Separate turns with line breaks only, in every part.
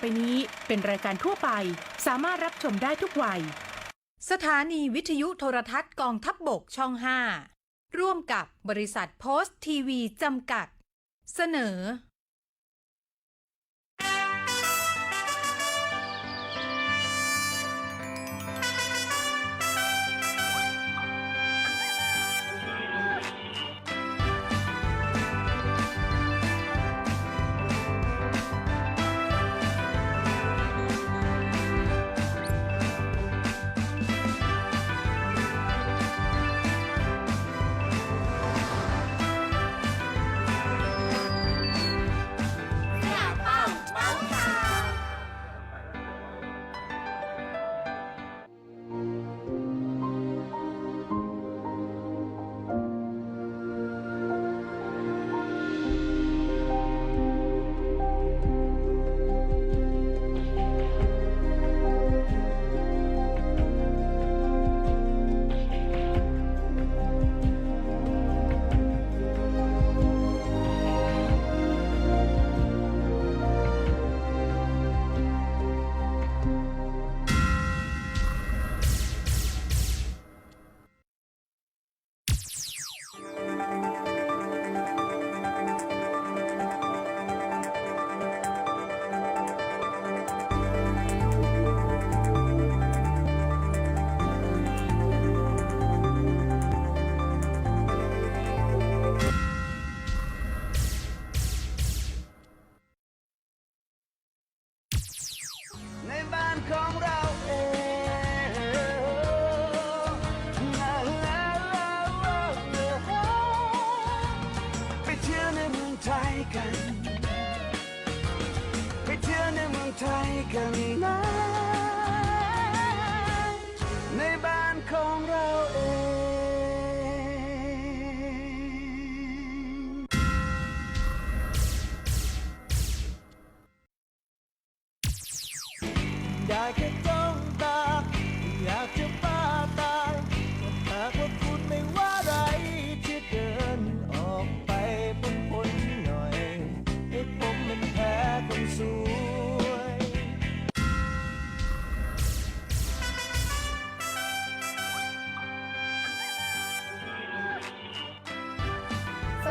ไปนี้เป็นรายการทั่วไป สามารถรับชมได้ทุกวัย
สถานีวิทยุโทรทัศน์กองทัพบบกช่อง 5 ร่วมกับบริษัทโพสต์ทีวีจำกัด เสนอ
ในเ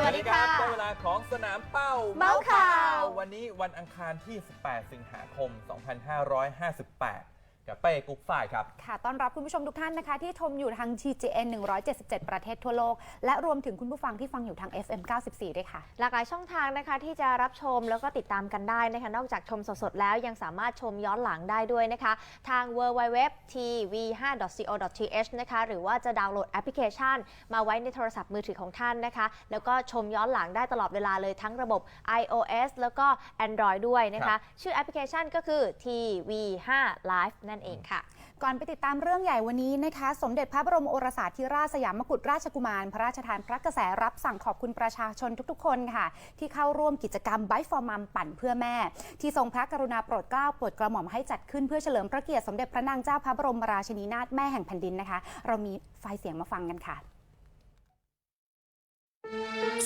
สวั
สดีค่ะ
ได้เวลาของสนามเป้า
เมาส์ข่าว
วันนี้วันอังคารที่ 18 สิงหาคม 2558 กับเป้กุ๊กฝ่ายครับ
ค่ะ ต้อนรับคุณผู้ชมทุกท่านนะคะ ที่ชมอยู่ทาง TGN 177 ประเทศทั่วโลก และรวมถึงคุณผู้ฟังที่ฟังอยู่ทาง FM 94 ด้วยค่ะ
หลากหลายช่องทางนะคะที่จะรับชมแล้วก็ติดตามกันได้นะคะ นอกจากชมสดๆแล้วยังสามารถชมย้อนหลังได้ด้วยนะคะ ทาง www.tv5.co.th นะคะหรือว่าจะดาวน์โหลดแอปพลิเคชัน มาไว้ในโทรศัพท์มือถือของท่านนะคะ แล้วก็ชมย้อนหลังได้ตลอดเวลาเลยทั้งระบบ iOS แล้วก็ Android ด้วยนะ
ครั
คะ
บ
ชื่อแอปพลิเคชันก็คือ TV5 Live นั่นเองค่ะ
ก่อนไปติดตามเรื่องใหญ่วันนี้นะคะ สมเด็จพระบรมโอรสาธิราชสยามกุฎราชกุมาร พระราชทานพระกระแสรับสั่งขอบคุณประชาชนทุกๆ คนค่ะ ที่เข้าร่วมกิจกรรมไบฟอร์มัมปั่นเพื่อแม่ ที่ทรงพระกรุณาโปรดเกล้าโปรดกระหม่อมให้จัดขึ้นเพื่อเฉลิมพระเกียรติสมเด็จพระนางเจ้าพระบรมราชินีนาถแม่แห่งแผ่นดินนะคะ เรามีไฟล์เสียงมาฟังกันค่ะ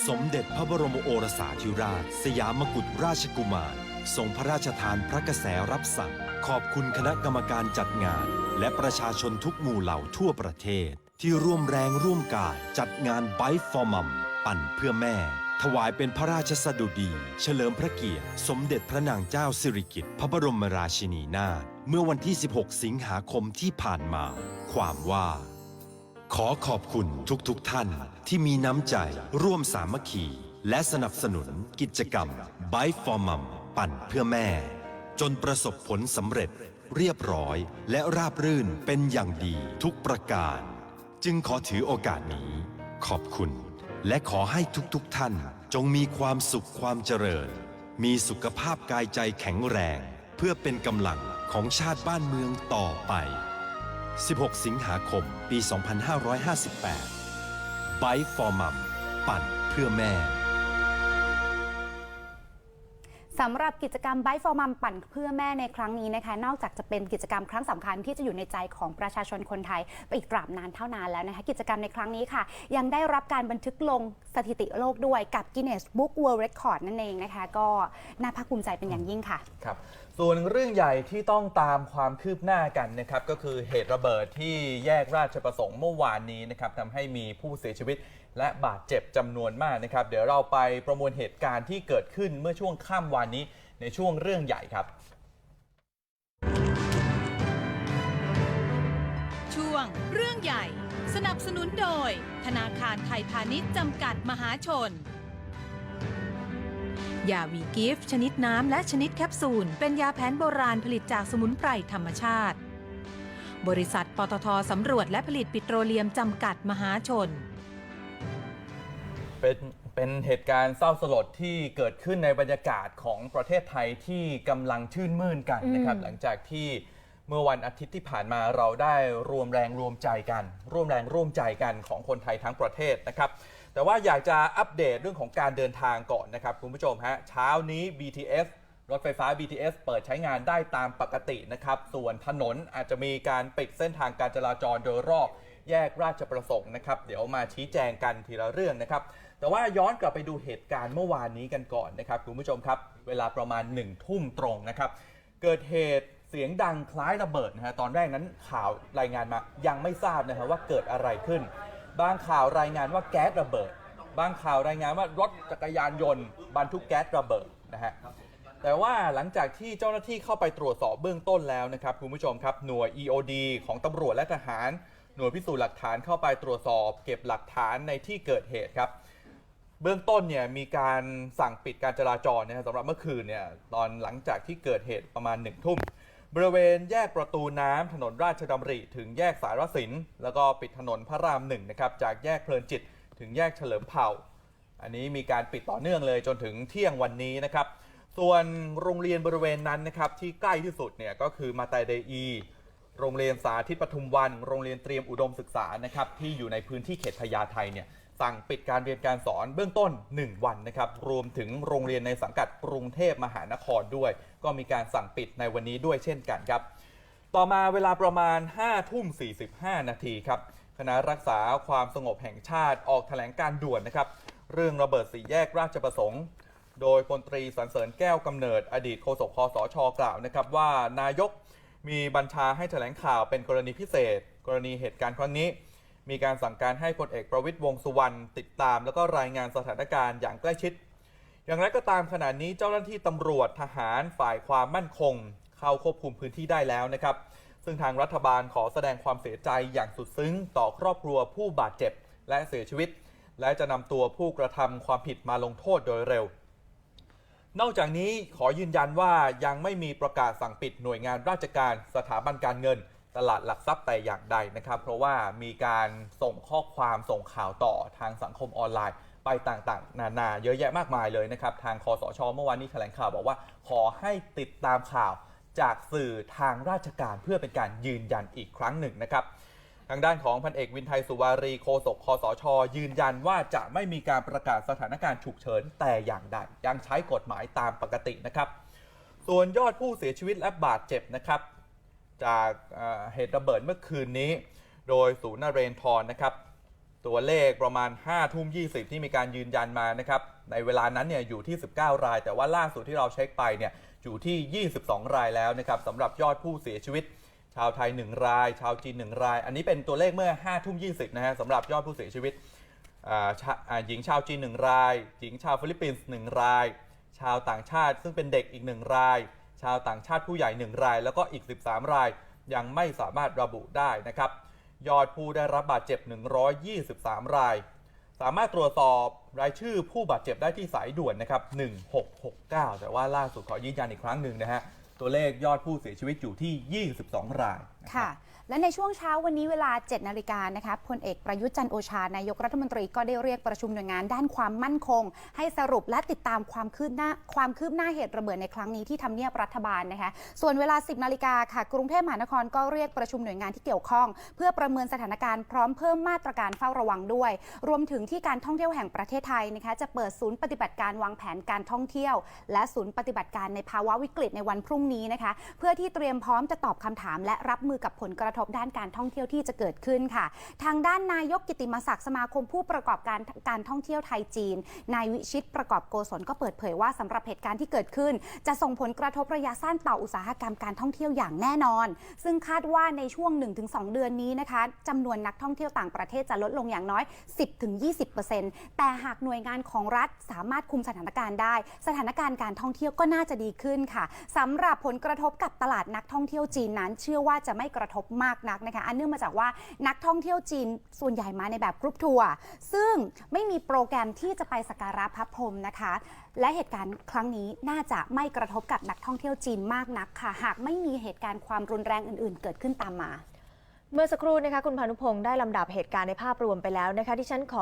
สมเด็จพระบรมโอรสาธิราช สยามกุฎราชกุมาร ทรงพระราชทานพระกระแสรับสั่ง ขอบคุณคณะกรรมการจัดงาน และประชาชนทุกหมู่เหล่าทั่วประเทศ ที่ร่วมแรงร่วมกายจัดงานไบฟอร์มัมปั่นเพื่อแม่ ถวายเป็นพระราชสดุดี เฉลิมพระเกียรติ สมเด็จพระนางเจ้าสิริกิติ์พระบรมราชินีนาถเมื่อวันที่ 16 สิงหาคมที่ผ่านมา ความว่า ขอขอบคุณทุกๆทท่านที่มีน้ำใจร่วมสามัคคี และสนับสนุนกิจกรรม b i for Mum ปั่นเพื่อแม่ จนประสบผลสำเร็จเรียบร้อยและราบรื่นเป็นอย่างดีทุกประการ จึงขอถือโอกาสนี้ ขอบคุณ และขอให้ทุกๆทท่านจงมีความสุขความเจริญ มีสุขภาพกายใจแข็งแรง เพื่อเป็นกำลังของชาติบ้านเมืองต่อไป 16 สิงหาคม ปี 2558 b i for Mum ปั่นเพื่อแม่
สำหรับกิจกรรมไบฟอร์มัมปั่นเพื่อแม่ในครั้งนี้นะคะ นอกจากจะเป็นกิจกรรมครั้งสำคัญที่จะอยู่ในใจของประชาชนคนไทย ไปอีกตราบนานเท่านานแล้วนะคะ กิจกรรมในครั้งนี้ค่ะ ยังได้รับการบันทึกลงสถิติโลกด้วยกับ Guinness Book World Record นั่นเองนะคะ ก็น่าภาคภูมิใจเป็นอย่างยิ่งค่ะ
ครับส่วนเรื่องใหญ่ที่ต้องตามความคืบหน้ากันนะครับก็คือเหตุระเบิดที่แยกราชประสงค์เมื่อวานนี้นะครับทำให้มีผู้เสียชีวิตและบาดเจ็บจำนวนมากนะครับ เดี๋ยวเราไปประมวลเหตุการณ์ที่เกิดขึ้นเมื่อช่วงค่ำวานนี้ในช่วงเรื่องใหญ่ครับ
ช่วงเรื่องใหญ่ สนับสนุนโดย ธนาคารไทยพาณิชย์จำกัดมหาชน ยาวีกิฟต์ชนิดน้ำและชนิดแคปซูล เป็นยาแผนโบราณผลิตจากสมุนไพรธรรมชาติ บริษัทปตทสำรวจและผลิตปิโตรเลียมจำกัดมหาชน
เป็นเป็นเหตุการณ์เศร้าสลดที่เกิดขึ้นในบรรยากาศของประเทศไทยที่กำลังชื่นมื่นกันนะครับ
อืม
หลังจากที่เมื่อวันอาทิตย์ที่ผ่านมาเราได้รวมแรงรวมใจกัน ร่วมแรงร่วมใจกันของคนไทยทั้งประเทศนะครับ แต่ว่าอยากจะอัปเดตเรื่องของการเดินทางก่อนนะครับคุณผู้ชมฮะเช้านี้ BTS รถไฟฟ้า BTS เปิดใช้งานได้ตามปกตินะครับ ส่วนถนนอาจจะมีการปิดเส้นทางการจราจรโดยรอบแยกราชประสงค์นะครับ เดี๋ยวมาชี้แจงกันทีละเรื่องนะครับ แต่ว่าย้อนกลับไปดูเหตุการณ์เมื่อวานนี้กันก่อนนะครับคุณผู้ชมครับ เวลาประมาณ1นึ่ทุ่มตรงนะครับ เกิดเหตุเสียงดังคล้ายระเบิดนะฮะตอนแรกนั้นข่าวรายงานมายังไม่ทราบนะฮะว่าเกิดอะไรขึ้น บางข่าวรายงานว่าแก๊สระเบิด บางข่าวรายงานว่ารถจักรยานยนต์บรรทุกแก๊สระเบิดนะฮะ แต่ว่าหลังจากที่เจ้าหน้าที่เข้าไปตรวจสอบเบื้องต้นแล้วนะครับคุณผู้ชมครับหน่วย EOD ของตำรวจและทหาร หน่วยพิสูจน์หลักฐานเข้าไปตรวจสอบ เก็บหลักฐานในที่เกิดเหตุครับ เบื้องต้นเนี่ยมีการสั่งปิดการจราจรนะครับสำหรับเมื่อคืนเนี่ยตอนหลังจากที่เกิดเหตุประมาณหนึ่งทุ่ม บริเวณแยกประตูน้ำถนนราชดำริ ถึงแยกสารสิน แล้วก็ปิดถนนพระรามหนึ่งนะครับ จากแยกเพลินจิต ถึงแยกเฉลิมเผ่า อันนี้มีการปิดต่อเนื่องเลยจนถึงเที่ยงวันนี้นะครับ ส่วนโรงเรียนบริเวณนั้นนะครับที่ใกล้ที่สุดเนี่ยก็คือมาตาเดอี โรงเรียนสาธิตปทุมวัน โรงเรียนเตรียมอุดมศึกษานะครับที่อยู่ในพื้นที่เขตพญาไทเนี่ย สั่งปิดการเรียนการสอนเบื้องต้น 1 วันนะครับ รวมถึงโรงเรียนในสังกัดกรุงเทพมหานครด้วย ก็มีการสั่งปิดในวันนี้ด้วยเช่นกันครับ ต่อมาเวลาประมาณ5ทุ่ม45 นาทีครับ คณะรักษาความสงบแห่งชาติออกแถลงการด่วนนะครับ เรื่องระเบิดสีแยกราชประสงค์ โดยพลตรีสรรเสริญแก้วกำเนิด อดีตโฆษกคอสชกล่าวนะครับว่านายกมีบัญชาให้แถลงข่าวเป็นกรณีพิเศษ กรณีเหตุการณ์ครั้งนี้ มีการสั่งการให้พลเอกประวิตยวงสุวรรณติดตาม แล้วก็รายงานสถานการณ์อย่างใกล้ชิด อย่างไรก็ตามขณะนี้เจ้าหน้าที่ตำรวจทหารฝ่ายความมั่นคง เข้าควบคุมพื้นที่ได้แล้วนะครับ ซึ่งทางรัฐบาลขอแสดงความเสียใจอย่างสุดซึ้ง ต่อครอบครัวผู้บาดเจ็บและเสียชีวิต และจะนำตัวผู้กระทำความผิดมาลงโทษโดยเร็ว นอกจากนี้ขอยืนยันว่ายังไม่มีประกาศสั่งปิดหน่วยงานราชการสถาบันการเงิน ตลาดหลักทรัพย์แต่อย่างใดนะครับ เพราะว่ามีการส่งข้อความส่งข่าวต่อทางสังคมออนไลน์ไปต่างๆ นานาเยอะแยะมากมายเลยนะครับ ทางคอสชเมื่อวานนี้แถลงข่าวบอกว่า ขอให้ติดตามข่าวจากสื่อทางราชการเพื่อเป็นการยืนยันอีกครั้งหนึ่งนะครับทางด้านของพันเอกวินไทยสุวารีโฆษกคอสช ยืนยันว่าจะไม่มีการประกาศสถานการณ์ฉุกเฉินแต่อย่างใดยังใช้กฎหมายตามปกตินะครับ ส่วนยอดผู้เสียชีวิตและบาดเจ็บนะครับ จากเหตุระเบิดเมื่อคืนนี้ โดยศูนย์นเรนทรนะครับ ตัวเลขประมาณ5ทุ่ม20 ที่มีการยืนยันมานะครับ ในเวลานั้นเนี่ยอยู่ที่ 19 ราย แต่ว่าล่าสุดที่เราเช็คไปเนี่ยอยู่ที่ 22 รายแล้วนะครับสำหรับยอดผู้เสียชีวิต ชาวไทย 1 ราย ชาวจีน 1 ราย อันนี้เป็นตัวเลขเมื่อ5ทุ่ม20นะฮะสำหรับยอดผู้เสียชีวิตหญิงชาวจีน 1 ราย หญิงชาวฟิลิปปินส์ 1 ราย ชาวต่างชาติซึ่งเป็นเด็กอีก 1 ราย ชาวต่างชาติผู้ใหญ่ 1 ราย แล้วก็อีก 13 ราย ยังไม่สามารถระบุได้นะครับ ยอดผู้ได้รับบาดเจ็บ 123 ราย สามารถตรวจสอบรายชื่อผู้บาดเจ็บได้ที่สายด่วนนะครับ 1669 แต่ว่าล่าสุดขอยืนยันอีกครั้งหนึ่งนะฮะ ตัวเลขยอดผู้เสียชีวิตอยู่ที่ 22 รายนะครับ
ค่ะ และในช่วงเช้าวันนี้เวลา 7 นาฬิกานะคะพลเอกประยุทธ์จันโอชานายกรัฐมนตรีก็ได้เรียกประชุมหน่วยงานด้านความมั่นคง ให้สรุปและติดตามความคืบหน้าความคืบหน้าเหตุระเบิดในครั้งนี้ที่ทำเนียบรัฐบาลนะคะ ส่วนเวลา 10 นาฬิกาค่ะ กรุงเทพมหานครก็เรียกประชุมหน่วยงานที่เกี่ยวข้อง เพื่อประเมินสถานการณ์พร้อมเพิ่มมาตรการเฝ้าระวังด้วย รวมถึงที่การท่องเที่ยวแห่งประเทศไทยนะคะจะเปิดศูนย์ปฏิบัติการวางแผนการท่องเที่ยว และศูนย์ปฏิบัติการในภาวะวิกฤตในวันพรุ่งนี้นะคะ เพื่อที่เตรียมพร้อมจะตอบคำถาม และรับมือมือกับผลกระทบด้านการท่องเที่ยวที่จะเกิดขึ้นค่ะ ทางด้านนายกกิติมศักดิ์สมาคมผู้ประกอบการการท่องเที่ยวไทยจีน นายวิชิตประกอบโกศลก็เปิดเผยว่าสำหรับเหตุการณ์ที่เกิดขึ้น จะส่งผลกระทบระยะสั้นต่ออุตสาหกรรมการท่องเที่ยวอย่างแน่นอน ซึ่งคาดว่าในช่วง 1-2 เดือนนี้นะคะจำนวนนักท่องเที่ยวต่างประเทศจะลดลงอย่างน้อย 10-20%แต่หากหน่วยงานของรัฐสามารถคุมสถานการณ์ได้ สถานการณ์การท่องเที่ยวก็น่าจะดีขึ้นค่ะสำหรับผลกระทบกับตลาดนักท่องเที่ยวจีนนั้น เชื่อว่าจะไม่กระทบมมากนักนะคะ อันเนื่องมาจากว่านักท่องเที่ยวจีนส่วนใหญ่มาในแบบกรุ๊ปทัวร์ซึ่งไม่มีโปรแกรมที่จะไปสักการะพระพรหมนะคะ และเหตุการณ์ครั้งนี้น่าจะไม่กระทบกับนักท่องเที่ยวจีนมากนักค่ะ หากไม่มีเหตุการณ์ความรุนแรงอื่น ๆ เกิดขึ้นตามมา
เมื่อสักครู่นะคะคุณพานุพงศ์ได้ลำดับเหตุการณ์ในภาพรวมไปแล้วนะคะที่ฉันขอ